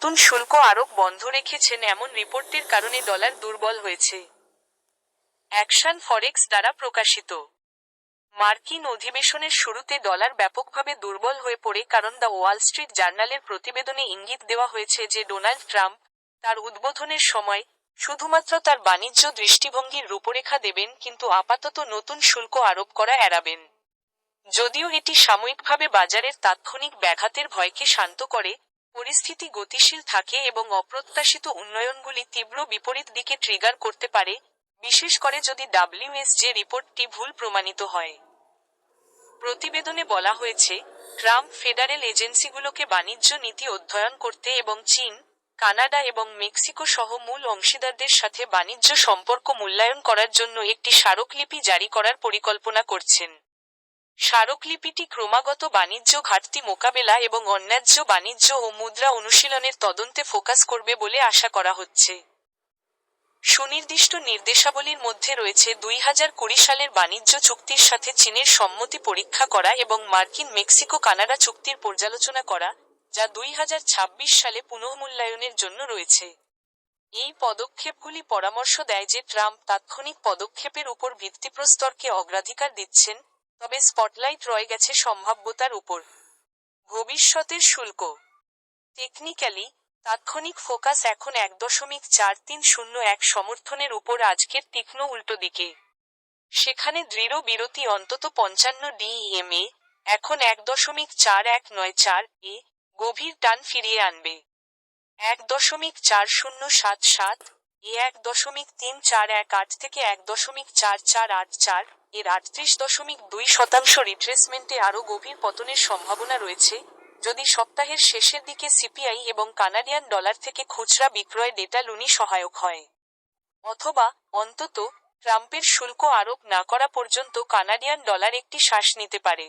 নতুন শুল্ক আরোপ বন্ধ রেখেছেন এমন রিপোর্টের কারণে ডলার দুর্বল হয়েছে। অ্যাকশন ফরেক্স দ্বারা প্রকাশিত। মার্কিন অধিবেশনের শুরুতে ডলার ব্যাপকভাবে দুর্বল হয়ে পড়ে কারণ দ্য ওয়াল স্ট্রিট জার্নালের প্রতিবেদনে ইঙ্গিত দেওয়া হয়েছে যে ডোনাল্ড ট্রাম্প তার উদ্বোধনের সময় শুধুমাত্র তার বাণিজ্য দৃষ্টিভঙ্গির রূপরেখা দেবেন কিন্তু আপাতত নতুন শুল্ক আরোপ করা এড়াবেন। যদিও এটি সাময়িকভাবে বাজারের তাৎক্ষণিক ব্যাঘাতের ভয়কে শান্ত করে পরিস্থিতি গতিশীল থাকে এবং অপ্রত্যাশিত উন্নয়নগুলি তীব্র বিপরীত দিকে ট্রিগার করতে পারে, বিশেষ করে যদি ডাব্লিউএসজে রিপোর্টটি ভুল প্রমাণিত হয়। প্রতিবেদনে বলা হয়েছে, ট্রাম্প ফেডারেল এজেন্সিগুলোকে বাণিজ্য নীতি অধ্যয়ন করতে এবং চীন, কানাডা এবং মেক্সিকো সহ মূল অংশীদারদের সাথে বাণিজ্য সম্পর্ক মূল্যায়ন করার জন্য একটি স্মারকলিপি জারি করার পরিকল্পনা করছেন। স্মারকলিপিটি ক্রমাগত বাণিজ্য ঘাটতি মোকাবেলা এবং অন্যায্য বাণিজ্য ও মুদ্রা অনুশীলনের তদন্তে ফোকাস করবে বলে আশা করা হচ্ছে। সুনির্দিষ্ট নির্দেশাবলীর মধ্যে রয়েছে দুই হাজার কুড়ি সালের বাণিজ্য চুক্তির সাথে চীনের সম্মতি পরীক্ষা করা এবং মার্কিন মেক্সিকো কানাডা চুক্তির পর্যালোচনা করা, যা দুই হাজার ছাব্বিশ সালে পুনঃমূল্যায়নের জন্য রয়েছে। এই পদক্ষেপগুলি পরামর্শ দেয় যে ট্রাম্প তাৎক্ষণিক পদক্ষেপের উপর ভিত্তিপ্রস্তরকে অগ্রাধিকার দিচ্ছেন তবে স্পটলাইট রয়ে গেছে সম্ভাব্যতার উপর। ভবিষ্যতের শুল্ক। টেকনিক্যালি তাৎক্ষণিক ফোকাস এখন এক দশমিক চার তিন শূন্য এক সমর্থনের উপর আজকের তীক্ষ্ণ উল্টো দিকে। সেখানে দৃঢ় বিরতি অন্তত পঞ্চান্ন ডিইএমএ, এখন এক দশমিক চার এক নয় চার এ গভীর টান ফিরিয়ে আনবে। এক দশমিক চার শূন্য সাত সাত এ এক দশমিক তিন চার এক আট থেকে এক দশমিক চার চার আট চার, এর আটত্রিশ দশমিক দুই শতাংশ রিট্রেসমেন্টে আরও গভীর পতনের সম্ভাবনা রয়েছে। যদি সপ্তাহের শেষের দিকে সিপিআই এবং কানাডিয়ান ডলার থেকে খুচরা বিক্রয় ডেটা লুনি সহায়ক হয়। অথবা অন্তত ট্রাম্পের শুল্ক আরোপ না করা পর্যন্ত কানাডিয়ান ডলার একটি শ্বাস নিতে পারে।